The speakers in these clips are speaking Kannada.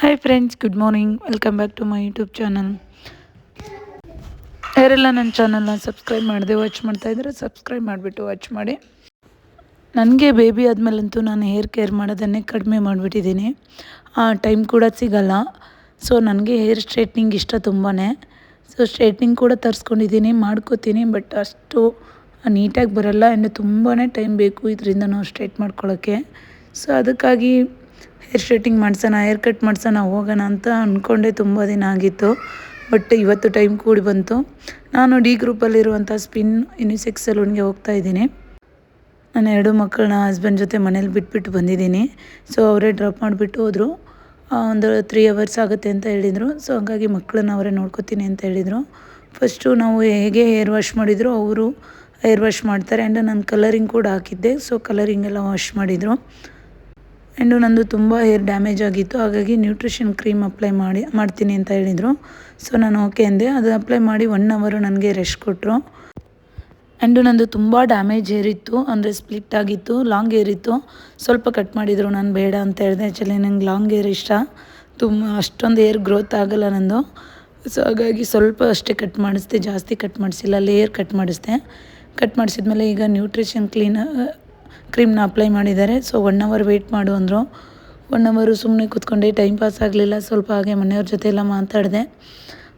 Hi friends good morning welcome back to my YouTube channel ಯಾರೆಲ್ಲ ನನ್ನ ಚಾನಲ್ನ ಸಬ್ಸ್ಕ್ರೈಬ್ ಮಾಡಿದೆ ವಾಚ್ ಮಾಡ್ತಾ ಇದ್ರೆ ಸಬ್ಸ್ಕ್ರೈಬ್ ಮಾಡಿಬಿಟ್ಟು ವಾಚ್ ಮಾಡಿ. ನನಗೆ ಬೇಬಿ ಆದಮೇಲಂತೂ ನಾನು ಹೇರ್ ಕೇರ್ ಮಾಡೋದನ್ನೇ ಕಡಿಮೆ ಮಾಡಿಬಿಟ್ಟಿದ್ದೀನಿ. ಟೈಮ್ ಕೂಡ ಸಿಗಲ್ಲ. ಸೊ ನನಗೆ ಹೇರ್ ಸ್ಟ್ರೇಟ್ನಿಂಗ್ ಇಷ್ಟ ತುಂಬಾ ಸೊ ಸ್ಟ್ರೇಟ್ನಿಂಗ್ ಕೂಡ ತರಿಸ್ಕೊಂಡಿದ್ದೀನಿ, ಮಾಡ್ಕೋತೀನಿ ಬಟ್ ಅಷ್ಟು ನೀಟಾಗಿ ಬರೋಲ್ಲ. ಇನ್ನು ತುಂಬಾ ಟೈಮ್ ಬೇಕು ಇದರಿಂದ ನಾವು ಸ್ಟ್ರೇಟ್ ಮಾಡ್ಕೊಳ್ಳೋಕ್ಕೆ ಸೊ ಅದಕ್ಕಾಗಿ ಹೇರ್ ಸ್ಟ್ರೇಟಿಂಗ್ ಮಾಡ್ಸೋಣ ಹೇರ್ ಕಟ್ ಮಾಡ್ಸೋಣ, ಹೋಗೋಣ ಅಂತ ಅಂದ್ಕೊಂಡೆ ತುಂಬ ದಿನ ಆಗಿತ್ತು. ಬಟ್ ಇವತ್ತು ಟೈಮ್ ಕೂಡಿ ಬಂತು. ನಾನು ಡಿ ಗ್ರೂಪಲ್ಲಿರುವಂಥ ಸ್ಪಿನ್ ಯುನಿಸೆಕ್ಸ್ ಸಲೂನ್ಗೆ ಹೋಗ್ತಾ ಇದ್ದೀನಿ. ನಾನು ಎರಡು ಮಕ್ಕಳನ್ನ ಹಸ್ಬೆಂಡ್ ಜೊತೆ ಮನೇಲಿ ಬಿಟ್ಬಿಟ್ಟು ಬಂದಿದ್ದೀನಿ. ಸೊ ಅವರೇ ಡ್ರಾಪ್ ಮಾಡಿಬಿಟ್ಟು ಹೋದರು. ಒಂದು ತ್ರೀ ಅವರ್ಸ್ ಆಗುತ್ತೆ ಅಂತ ಹೇಳಿದರು. ಸೊ ಹಾಗಾಗಿ ಮಕ್ಕಳನ್ನ ಅವರೇ ನೋಡ್ಕೋತೀನಿ ಅಂತ ಹೇಳಿದರು. ಫಸ್ಟು ನಾವು ಹೇಗೆ ಹೇರ್ ವಾಶ್ ಮಾಡಿದ್ರು, ಅವರು ಹೇರ್ ವಾಶ್ ಮಾಡ್ತಾರೆ. ಆ್ಯಂಡ್ ನಾನು ಕಲರಿಂಗ್ ಕೂಡ ಹಾಕಿದ್ದೆ. ಸೊ ಕಲರಿಂಗ್ ಎಲ್ಲ ವಾಶ್ ಮಾಡಿದರು. ಆ್ಯಂಡು ನಂದು ತುಂಬ ಹೇರ್ ಡ್ಯಾಮೇಜ್ ಆಗಿತ್ತು. ಹಾಗಾಗಿ ನ್ಯೂಟ್ರಿಷನ್ ಕ್ರೀಮ್ ಅಪ್ಲೈ ಮಾಡಿ, ಮಾಡ್ತೀನಿ ಅಂತ ಹೇಳಿದರು. ಸೊ ನಾನು ಓಕೆ ಅಂದೆ. ಅದು ಅಪ್ಲೈ ಮಾಡಿ ಒನ್ ಅವರು ನನಗೆ ರೆಸ್ಟ್ ಕೊಟ್ಟರು ಆ್ಯಂಡು ನಂದು ತುಂಬ ಡ್ಯಾಮೇಜ್ ಹೇರ್ ಇತ್ತು. ಅಂದರೆ ಸ್ಪ್ಲಿಟ್ ಆಗಿತ್ತು ಲಾಂಗ್ ಹೇರ್ ಇತ್ತು. ಸ್ವಲ್ಪ ಕಟ್ ಮಾಡಿದರು ನಾನು ಬೇಡ ಅಂತ ಹೇಳಿದೆ. ಆ್ಯಕ್ಚುಲಿ ನಂಗೆ ಲಾಂಗ್ ಹೇರ್ ಇಷ್ಟ. ತುಂಬ, ಅಷ್ಟೊಂದು ಹೇರ್ ಗ್ರೋತ್ ಆಗಲ್ಲ ನಂದು. ಸೊ ಹಾಗಾಗಿ ಸ್ವಲ್ಪ ಅಷ್ಟೇ ಕಟ್ ಮಾಡಿಸ್ದೆ. ಜಾಸ್ತಿ ಕಟ್ ಮಾಡಿಸಿಲ್ಲ. ಲೇಯರ್ ಕಟ್ ಮಾಡಿಸ್ದೆ. ಕಟ್ ಮಾಡಿಸಿದ್ಮೇಲೆ ಈಗ ನ್ಯೂಟ್ರಿಷನ್ ಕ್ಲೀನ್ ಕ್ರೀಮ್ನ ಅಪ್ಲೈ ಮಾಡಿದ್ದಾರೆ. ಸೊ ಒನ್ ಅವರ್ ವೆಯ್ಟ್ ಮಾಡು ಅಂದರು. ಒನ್ ಅವರು ಸುಮ್ಮನೆ ಕೂತ್ಕೊಂಡೆ ಟೈಮ್ ಪಾಸ್ ಆಗಲಿಲ್ಲ. ಸ್ವಲ್ಪ ಹಾಗೆ ಮನೆಯವ್ರ ಜೊತೆ ಎಲ್ಲ ಮಾತಾಡಿದೆ.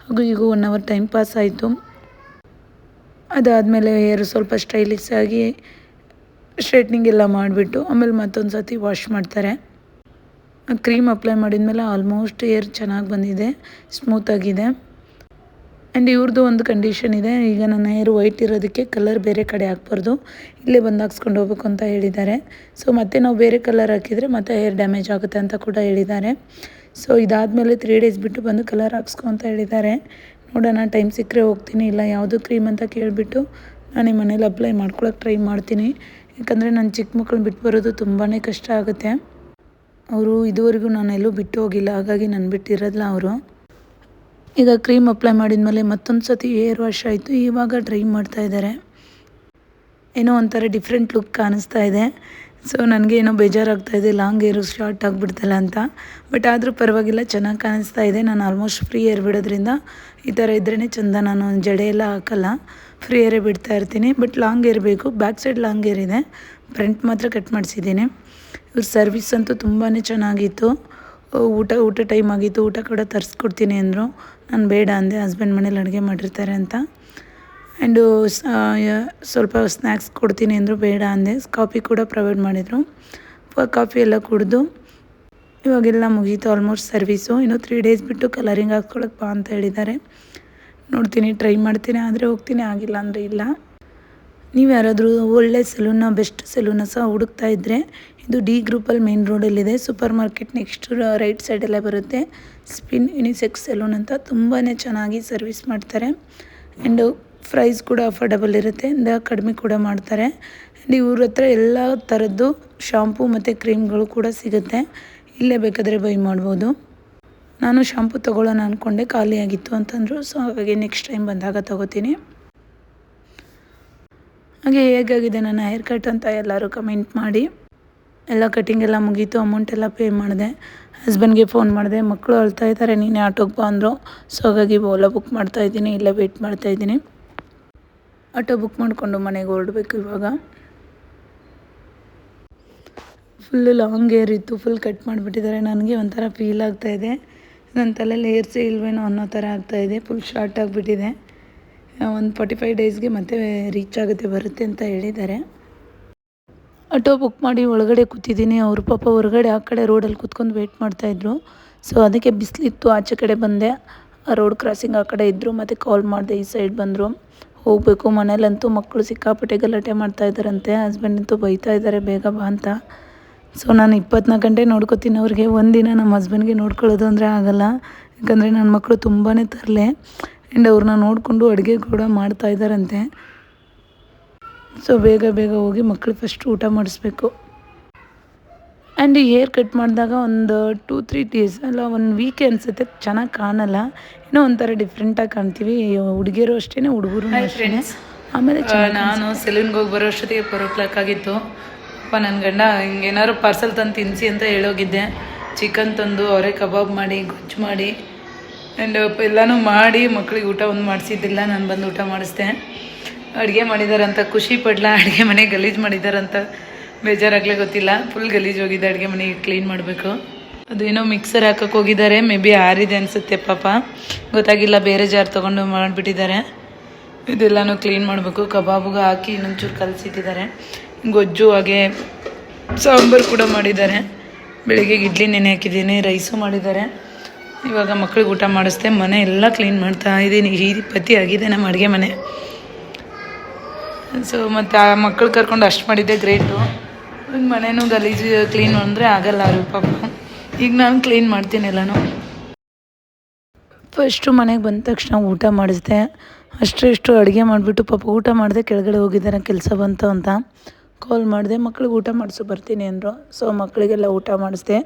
ಹಾಗೂ ಈಗ ಒನ್ ಅವರ್ ಟೈಮ್ ಪಾಸ್ ಆಯಿತು. ಅದಾದಮೇಲೆ ಹೇರ್ ಸ್ವಲ್ಪ ಸ್ಟೈಲಿಶ್ ಆಗಿ ಸ್ಟ್ರೈಟ್ನಿಂಗ್ ಎಲ್ಲ ಮಾಡಿಬಿಟ್ಟು, ಆಮೇಲೆ ಮತ್ತೊಂದು ಸತಿ ವಾಶ್ ಮಾಡ್ತಾರೆ. ಕ್ರೀಮ್ ಅಪ್ಲೈ ಮಾಡಿದ ಮೇಲೆ ಆಲ್ಮೋಸ್ಟ್ ಹೇರ್ ಚೆನ್ನಾಗಿ ಬಂದಿದೆ ಸ್ಮೂತಾಗಿದೆ ಆ್ಯಂಡ್ ಇವ್ರದ್ದು ಒಂದು ಕಂಡೀಷನ್ ಇದೆ. ಈಗ ನನ್ನ ಹೇರ್ ವೈಟ್ ಇರೋದಕ್ಕೆ ಕಲರ್ ಬೇರೆ ಕಡೆ ಹಾಕ್ಬಾರ್ದು. ಇಲ್ಲೇ ಬಂದು ಹಾಕ್ಸ್ಕೊಂಡು ಹೋಗ್ಬೇಕು ಅಂತ ಹೇಳಿದ್ದಾರೆ. ಸೊ ಮತ್ತೆ ನಾವು ಬೇರೆ ಕಲರ್ ಹಾಕಿದರೆ ಮತ್ತೆ ಹೇರ್ ಡ್ಯಾಮೇಜ್ ಆಗುತ್ತೆ ಅಂತ ಕೂಡ ಹೇಳಿದ್ದಾರೆ. ಸೊ ಇದಾದಮೇಲೆ ತ್ರೀ ಡೇಸ್ ಬಿಟ್ಟು ಬಂದು ಕಲರ್ ಹಾಕ್ಸ್ಕೊ ಅಂತ ಹೇಳಿದ್ದಾರೆ. ನೋಡೋಣ ಟೈಮ್ ಸಿಕ್ಕರೆ ಹೋಗ್ತೀನಿ, ಇಲ್ಲ ಯಾವುದು ಕ್ರೀಮ್ ಅಂತ ಕೇಳಿಬಿಟ್ಟು ನಾನು ಮನೇಲಿ ಅಪ್ಲೈ ಮಾಡ್ಕೊಳಕ್ಕೆ ಟ್ರೈ ಮಾಡ್ತೀನಿ. ಯಾಕಂದರೆ ನನ್ನ ಚಿಕ್ಕ ಮಕ್ಕಳು ಬಿಟ್ಟು ಬರೋದು ತುಂಬಾ ಕಷ್ಟ ಆಗುತ್ತೆ. ಅವರು ಇದುವರೆಗೂ ನಾನು ಎಲ್ಲೂ ಬಿಟ್ಟು ಹೋಗಿಲ್ಲ. ಹಾಗಾಗಿ ನಾನು ಬಿಟ್ಟಿರೋದಿಲ್ಲ ಅವರು. ಈಗ ಕ್ರೀಮ್ ಅಪ್ಲೈ ಮಾಡಿದ ಮೇಲೆ ಮತ್ತೊಂದು ಸತಿ ಏರ್ ವಾಶ್ ಆಯಿತು. ಇವಾಗ ಡ್ರೈ ಮಾಡ್ತಾ ಇದ್ದಾರೆ. ಏನೋ ಒಂಥರ ಡಿಫ್ರೆಂಟ್ ಲುಕ್ ಕಾಣಿಸ್ತಾ ಇದೆ. ಸೊ ನನಗೆ ಏನೋ ಬೇಜಾರಾಗ್ತಾ ಇದೆ. ಲಾಂಗ್ ಏರು ಶಾರ್ಟ್ ಆಗಿಬಿಡ್ತಲ್ಲ ಅಂತ. ಬಟ್ ಆದರೂ ಪರವಾಗಿಲ್ಲ, ಚೆನ್ನಾಗಿ ಕಾಣಿಸ್ತಾ ಇದೆ. ನಾನು ಆಲ್ಮೋಸ್ಟ್ ಫ್ರೀ ಏರ್ ಬಿಡೋದ್ರಿಂದ ಈ ಥರ ಇದ್ರೇ ಚೆಂದ. ನಾನು ಜಡೆ ಎಲ್ಲ ಹಾಕಲ್ಲ. ಫ್ರೀ ಏರೇ ಬಿಡ್ತಾ ಇರ್ತೀನಿ. ಬಟ್ ಲಾಂಗ್ ಏರ್ ಬೇಕು. ಬ್ಯಾಕ್ ಸೈಡ್ ಲಾಂಗ್ ಏರ್ ಇದೆ. ಫ್ರಂಟ್ ಮಾತ್ರ ಕಟ್ ಮಾಡಿಸಿದ್ದೀನಿ. ಇವ್ರ ಸರ್ವಿಸ್ ಅಂತೂ ತುಂಬಾ ಚೆನ್ನಾಗಿತ್ತು. ಊಟ ಊಟ ಟೈಮ್ ಆಗಿತ್ತು, ಊಟ ಕೂಡ ತರಿಸ್ಕೊಡ್ತೀನಿ ಅಂದರು. ನಾನು ಬೇಡ ಅಂದೆ ಹಸ್ಬೆಂಡ್ ಮನೇಲಿ ಅಡುಗೆ ಮಾಡಿರ್ತಾರೆ ಅಂತ. ಆ್ಯಂಡು ಸ್ವಲ್ಪ ಸ್ನ್ಯಾಕ್ಸ್ ಕೊಡ್ತೀನಿ ಅಂದರು, ಬೇಡ ಅಂದೆ. ಕಾಫಿ ಕೂಡ ಪ್ರೊವೈಡ್ ಮಾಡಿದರು. ಕಾಫಿ ಎಲ್ಲ ಕುಡಿದು, ಇವಾಗೆಲ್ಲ ಮುಗೀತು ಆಲ್ಮೋಸ್ಟ್ ಸರ್ವೀಸು ಇನ್ನು ತ್ರೀ ಡೇಸ್ ಬಿಟ್ಟು ಕಲರಿಂಗ್ ಹಾಕ್ಕೊಳಕ್ಕೆ ಬಾ ಅಂತ ಹೇಳಿದ್ದಾರೆ. ನೋಡ್ತೀನಿ ಟ್ರೈ ಮಾಡ್ತೀನಿ. ಆದರೆ ಹೋಗ್ತೀನಿ, ಆಗಿಲ್ಲ ಅಂದರೆ ಇಲ್ಲ. ನೀವು ಯಾರಾದರೂ ಒಳ್ಳೆ ಸೆಲೂನ ಬೆಸ್ಟ್ ಸೆಲೂನ ಸಹ ಹುಡುಕ್ತಾ ಇದ್ದರೆ ಇದು ಡಿ ಗ್ರೂಪಲ್ಲಿ ಮೇನ್ ರೋಡಲ್ಲಿದೆ ಸೂಪರ್ ಮಾರ್ಕೆಟ್ ನೆಕ್ಸ್ಟ್ ರೈಟ್ ಸೈಡಲ್ಲೇ ಬರುತ್ತೆ. ಸ್ಪಿನ್ ಯುನಿಸೆಕ್ಸ್ ಸೆಲೂನ್ ಅಂತ ತುಂಬಾ ಚೆನ್ನಾಗಿ ಸರ್ವಿಸ್ ಮಾಡ್ತಾರೆ. ಆ್ಯಂಡ್ ಪ್ರೈಸ್ ಕೂಡ ಅಫೋರ್ಡಬಲ್ ಇರುತ್ತೆ. ಇಂದ ಕಡಿಮೆ ಕೂಡ ಮಾಡ್ತಾರೆ. ಆ್ಯಂಡ್ ಇವ್ರ ಹತ್ರ ಎಲ್ಲ ಥರದ್ದು ಶಾಂಪೂ ಮತ್ತು ಕ್ರೀಮ್ಗಳು ಕೂಡ ಸಿಗುತ್ತೆ. ಇಲ್ಲೇ ಬೇಕಾದರೆ ಬೈ ಮಾಡ್ಬೋದು. ನಾನು ಶಾಂಪೂ ತೊಗೊಳ್ಳೋಣ ಅಂದ್ಕೊಂಡೆ ಖಾಲಿಯಾಗಿತ್ತು ಅಂತಂದರು. ಸೊ ಹಾಗಾಗಿ ನೆಕ್ಸ್ಟ್ ಟೈಮ್ ಬಂದಾಗ ತೊಗೋತೀನಿ. ಹಾಗೆ ಹೇಗಾಗಿದೆ ನನ್ನ ಹೇರ್ ಕಟ್ ಅಂತ ಎಲ್ಲರೂ ಕಮೆಂಟ್ ಮಾಡಿ. ಎಲ್ಲ ಕಟಿಂಗ್ ಎಲ್ಲ ಮುಗೀತು ಅಮೌಂಟ್ ಎಲ್ಲ ಪೇ ಮಾಡಿದೆ. ಹಸ್ಬೆಂಡ್ಗೆ ಫೋನ್ ಮಾಡಿದೆ ಮಕ್ಕಳು ಅಳ್ತಾ ಇದ್ದಾರೆ ನೀನೇ ಆಟೋಗೆ ಬಾ ಅಂದರು. ಸೊ ಹಾಗಾಗಿ ಓಲಾ ಬುಕ್ ಮಾಡ್ತಾ ಇದ್ದೀನಿ, ಇಲ್ಲೇ ವೆಯ್ಟ್ ಮಾಡ್ತಾಯಿದ್ದೀನಿ ಆಟೋ ಬುಕ್ ಮಾಡಿಕೊಂಡು ಮನೆಗೆ ಹೊರಡಬೇಕು ಇವಾಗ. ಫುಲ್ಲು ಲಾಂಗ್ ಏರ್ ಇತ್ತು ಫುಲ್ ಕಟ್ ಮಾಡಿಬಿಟ್ಟಿದ್ದಾರೆ ನನಗೆ ಒಂಥರ ಫೀಲ್ ಆಗ್ತಾಯಿದೆ ನನ್ನ ತಲೆಯಲ್ಲಿ ಏರ್ಸೇ ಇಲ್ವೇನೋ ಅನ್ನೋ ಥರ ಆಗ್ತಾಯಿದೆ ಫುಲ್ ಶಾರ್ಟ್ ಆಗಿಬಿಟ್ಟಿದೆ. ಒಂದು ಫಾರ್ಟಿ ಫೈವ್ ಡೇಸ್ಗೆ ಮತ್ತೆ ರೀಚ್ ಆಗುತ್ತೆ, ಬರುತ್ತೆ ಅಂತ ಹೇಳಿದ್ದಾರೆ. ಆಟೋ ಬುಕ್ ಮಾಡಿ ಒಳಗಡೆ ಕೂತಿದ್ದೀನಿ. ಅವರು ಪಾಪ ಹೊರಗಡೆ ಆ ಕಡೆ ರೋಡಲ್ಲಿ ಕೂತ್ಕೊಂಡು ವೆಯ್ಟ್ ಮಾಡ್ತಾಯಿದ್ರು ಸೊ ಅದಕ್ಕೆ ಬಿಸಿಲಿತ್ತು. ಆಚೆ ಕಡೆ ಬಂದೆ. ಆ ರೋಡ್ ಕ್ರಾಸಿಂಗ್ ಆ ಕಡೆ ಇದ್ದರು ಮತ್ತು ಕಾಲ್ ಮಾಡಿದೆ. ಈ ಸೈಡ್ ಬಂದರು. ಹೋಗಬೇಕು. ಮನೇಲಂತೂ ಮಕ್ಕಳು ಸಿಕ್ಕಾಪಟ್ಟೆ ಗಲಾಟೆ ಮಾಡ್ತಾ ಇದ್ದಾರಂತೆ. ಅಂತೂ ಬೈತಾ ಇದ್ದಾರೆ, ಬೇಗ ಬಾ ಅಂತ. ಸೊ ನಾನು ಇಪ್ಪತ್ನಾಲ್ಕು ಗಂಟೆ ನೋಡ್ಕೋತೀನಿ ಅವ್ರಿಗೆ. ಒಂದಿನ ನಮ್ಮ ಹಸ್ಬೆಂಡ್ಗೆ ನೋಡ್ಕೊಳ್ಳೋದು ಅಂದರೆ ಆಗಲ್ಲ. ಯಾಕಂದರೆ ನನ್ನ ಮಕ್ಕಳು ತುಂಬಾ ತರಲೆ. ಆ್ಯಂಡ್ ಅವ್ರನ್ನ ನೋಡಿಕೊಂಡು ಅಡುಗೆ ಕೂಡ ಮಾಡ್ತಾ ಇದ್ದಾರಂತೆ. ಸೊ ಬೇಗ ಬೇಗ ಹೋಗಿ ಮಕ್ಕಳು ಫಸ್ಟ್ ಊಟ ಮಾಡಿಸ್ಬೇಕು. ಆ್ಯಂಡ್ ಈ ಹೇರ್ ಕಟ್ ಮಾಡಿದಾಗ ಒಂದು ಟೂ ತ್ರೀ ಡೇಸ್ ಅಲ್ಲ ಒಂದು ವೀಕ್ ಅನಿಸುತ್ತೆ ಚೆನ್ನಾಗಿ ಕಾಣಲ್ಲ. ಏನೋ ಒಂಥರ ಡಿಫ್ರೆಂಟಾಗಿ ಕಾಣ್ತೀವಿ. ಹುಡುಗಿಯರು ಅಷ್ಟೇ ಹುಡುಗರು ಅಷ್ಟೇ ಆಮೇಲೆ ನಾನು ಸೆಲೂನ್ಗೆ ಹೋಗಿ ಬರೋ ಅಷ್ಟೊತ್ತಿಗೆ ಬರೋ ಕ್ಲಾಕ್ ಆಗಿತ್ತು. ಅಪ್ಪ ನನ್ನ ಗಂಡ ಹಿಂಗೇನಾದ್ರು ಪಾರ್ಸಲ್ ತಂದು ತಿನ್ನಿಸಿ ಅಂತ ಹೇಳೋಗಿದ್ದೆ. ಚಿಕನ್ ತಂದು ಅವರೇ ಕಬಾಬ್ ಮಾಡಿ ಗೊಜ್ಜು ಮಾಡಿ. ಆ್ಯಂಡ್ ಎಲ್ಲನೂ ಮಾಡಿ ಮಕ್ಳಿಗೆ ಊಟ ಒಂದು ಮಾಡಿಸಿದ್ದಿಲ್ಲ, ನಾನು ಬಂದು ಊಟ ಮಾಡಿಸ್ದೆ. ಅಡುಗೆ ಮಾಡಿದಾರಂತ, ಖುಷಿ ಪಡ್ಲಾ, ಅಡುಗೆ ಮನೆ ಗಲೀಜು ಮಾಡಿದಾರಂತ, ಬೇಜಾರಾಗಲೇ ಗೊತ್ತಿಲ್ಲ. ಫುಲ್ ಗಲೀಜು ಹೋಗಿದ್ದೆ ಅಡುಗೆ ಮನೆಗೆ ಕ್ಲೀನ್ ಮಾಡಬೇಕು. ಅದು ಏನೋ ಮಿಕ್ಸರ್ ಹಾಕಕ್ಕೆ ಹೋಗಿದ್ದಾರೆ, ಮೇ ಬಿ ಆರಿದೆ ಅನಿಸುತ್ತೆ ಪಾಪ. ಗೊತ್ತಾಗಿಲ್ಲ, ಬೇರೆ ಜಾರ್ ತೊಗೊಂಡು ಮಾಡಿಬಿಟ್ಟಿದ್ದಾರೆ. ಇದೆಲ್ಲನೂ ಕ್ಲೀನ್ ಮಾಡಬೇಕು. ಕಬಾಬ್ಗೆ ಹಾಕಿ ಇನ್ನೊಂಚೂರು ಕಲಸಿಟ್ಟಿದ್ದಾರೆ. ಗೊಜ್ಜು ಹಾಗೆ ಸಾಂಬಾರು ಕೂಡ ಮಾಡಿದ್ದಾರೆ. ಬೆಳಿಗ್ಗೆ ಇಡ್ಲಿ ನೆನೆ ಹಾಕಿದ್ದೀನಿ, ರೈಸು ಮಾಡಿದ್ದಾರೆ. ಇವಾಗ ಮಕ್ಳಿಗೆ ಊಟ ಮಾಡಿಸ್ದೆ, ಮನೆ ಎಲ್ಲ ಕ್ಲೀನ್ ಮಾಡ್ತಾ ಇದ್ದೀನಿ. ಈ ಪತಿ ಆಗಿದೆ ನಮ್ಮ ಅಡುಗೆ ಮನೆ. ಸೊ ಮತ್ತು ಆ ಮಕ್ಕಳು ಕರ್ಕೊಂಡು ಅಷ್ಟು ಮಾಡಿದ್ದೆ ಗ್ರೇಟು ಈಗ ಮನೆನೂ ಗಲೀಜು ಕ್ಲೀನ್ ಅಂದರೆ ಆಗಲ್ಲ ಅವರು ಪಾಪ. ಈಗ ನಾನು ಕ್ಲೀನ್ ಮಾಡ್ತೀನಿ ಎಲ್ಲನೂ. ಫಸ್ಟು ಮನೆಗೆ ಬಂದ ತಕ್ಷಣ ಊಟ ಮಾಡಿಸ್ದೆ. ಅಷ್ಟಷ್ಟು ಅಡುಗೆ ಮಾಡಿಬಿಟ್ಟು ಪಾಪ ಊಟ ಮಾಡಿದೆ, ಕೆಳಗಡೆ ಹೋಗಿದ್ದಾರೆ, ಕೆಲಸ ಬಂತು ಅಂತ. ಕಾಲ್ ಮಾಡಿದೆ, ಮಕ್ಳಿಗೆ ಊಟ ಮಾಡಿಸು ಬರ್ತೀನಿ ಅಂದರು. ಸೊ ಮಕ್ಕಳಿಗೆಲ್ಲ ಊಟ ಮಾಡಿಸ್ದೆ.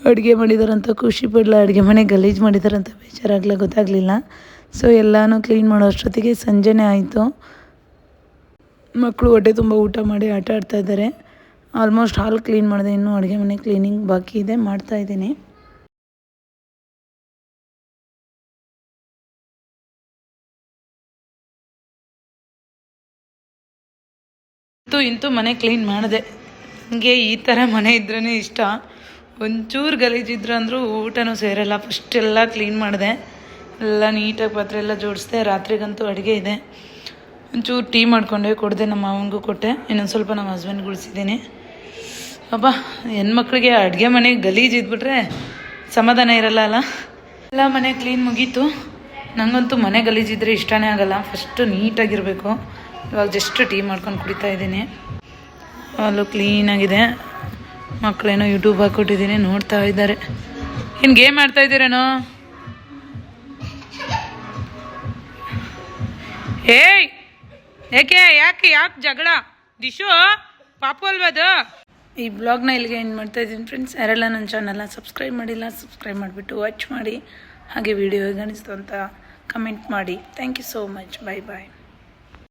ಅಡುಗೆ ಮಾಡಿದಾರಂತ, ಖುಷಿ ಪಡಲ, ಅಡುಗೆ ಮನೆ ಗಲೀಜು ಮಾಡಿದಾರಂತ ಬೇಜಾರಾಗಲ, ಗೊತ್ತಾಗಲಿಲ್ಲ. ಸೊ ಎಲ್ಲನೂ ಕ್ಲೀನ್ ಮಾಡೋ ಅಷ್ಟೊತ್ತಿಗೆ ಸಂಜೆನೇ ಆಯಿತು. ಮಕ್ಕಳು ಹೊಟ್ಟೆ ತುಂಬ ಊಟ ಮಾಡಿ ಆಟ ಆಡ್ತಾ ಇದ್ದಾರೆ ಆಲ್ಮೋಸ್ಟ್ ಹಾಲ್ ಕ್ಲೀನ್ ಮಾಡಿದೆ, ಇನ್ನೂ ಅಡುಗೆ ಮನೆ ಕ್ಲೀನಿಂಗ್ ಬಾಕಿ ಇದೆ, ಮಾಡ್ತಾ ಇದ್ದೀನಿ. ಇಂತೂ ಇಂತೂ ಮನೆ ಕ್ಲೀನ್ ಮಾಡಿದೆ. ನನಗೆ ಈ ಥರ ಮನೆ ಇದ್ರೇ ಇಷ್ಟ. ಒಂಚೂರು ಗಲೀಜಿದ್ರು ಅಂದರೂ ಊಟನೂ ಸೇರಲ್ಲ. ಫಸ್ಟ್ ಎಲ್ಲ ಕ್ಲೀನ್ ಮಾಡಿದೆ. ಎಲ್ಲ ನೀಟಾಗಿ ಪಾತ್ರೆ ಎಲ್ಲ ಜೋಡಿಸ್ದೆ. ರಾತ್ರಿಗಂತೂ ಅಡುಗೆ ಇದೆ. ಒಂಚೂರು ಟೀ ಮಾಡ್ಕೊಂಡೆ, ಕೊಡದೆ ನಮ್ಮ ಮಾವನಿಗೂ ಕೊಟ್ಟೆ. ಇನ್ನೊಂದು ಸ್ವಲ್ಪ ನಮ್ಮ ಹಸ್ಬೆಂಡ್ ಗುಳಿಸಿದ್ದೀನಿ ಅಬ್ಬಾ, ಹೆಣ್ಮಕ್ಳಿಗೆ ಅಡುಗೆ ಮನೆ ಗಲೀಜು ಇದ್ಬಿಟ್ರೆ ಸಮಾಧಾನ ಇರಲ್ಲ ಅಲ್ಲ? ಎಲ್ಲ ಮನೆ ಕ್ಲೀನ್ ಮುಗೀತು. ನನಗಂತೂ ಮನೆ ಗಲೀಜಿದ್ರೆ ಇಷ್ಟನೇ ಆಗಲ್ಲ. ಫಸ್ಟು ನೀಟಾಗಿರಬೇಕು ಇವಾಗ ಜಸ್ಟ್ ಟೀ ಮಾಡ್ಕೊಂಡು ಕುಡಿತಾ ಇದ್ದೀನಿ. ಅಲ್ಲೂ ಕ್ಲೀನಾಗಿದೆ ಮಕ್ಕಳೇನೋ ಯೂಟ್ಯೂಬ್ ಹಾಕ್ಕೊಟ್ಟಿದ್ದೀನಿ ನೋಡ್ತಾ ಇದ್ದಾರೆ. ಏನು ಗೇಮ್ ಆಡ್ತಾ ಇದ್ದೀರೇನೋ? ಏಯ್! ಯಾಕೆ ಯಾಕೆ ಯಾಕೆ ಜಗಳ? ದಿಶು, ಪಾಪು ಅಲ್ವದು ಈ ಬ್ಲಾಗ್ನ ಇಲ್ಲಿಗೆ ಏನು ಮಾಡ್ತಾ ಇದ್ದೀನಿ ಫ್ರೆಂಡ್ಸ್ ಯಾರೆಲ್ಲ ನನ್ನ ಚಾನಲ್ನ ಸಬ್ಸ್ಕ್ರೈಬ್ ಮಾಡಿಲ್ಲ ಸಬ್ಸ್ಕ್ರೈಬ್ ಮಾಡಿಬಿಟ್ಟು ವಾಚ್ ಮಾಡಿ, ಹಾಗೆ ವಿಡಿಯೋ ಗಣಿಸ್ತು ಅಂತ ಕಮೆಂಟ್ ಮಾಡಿ. Thank you so much bye bye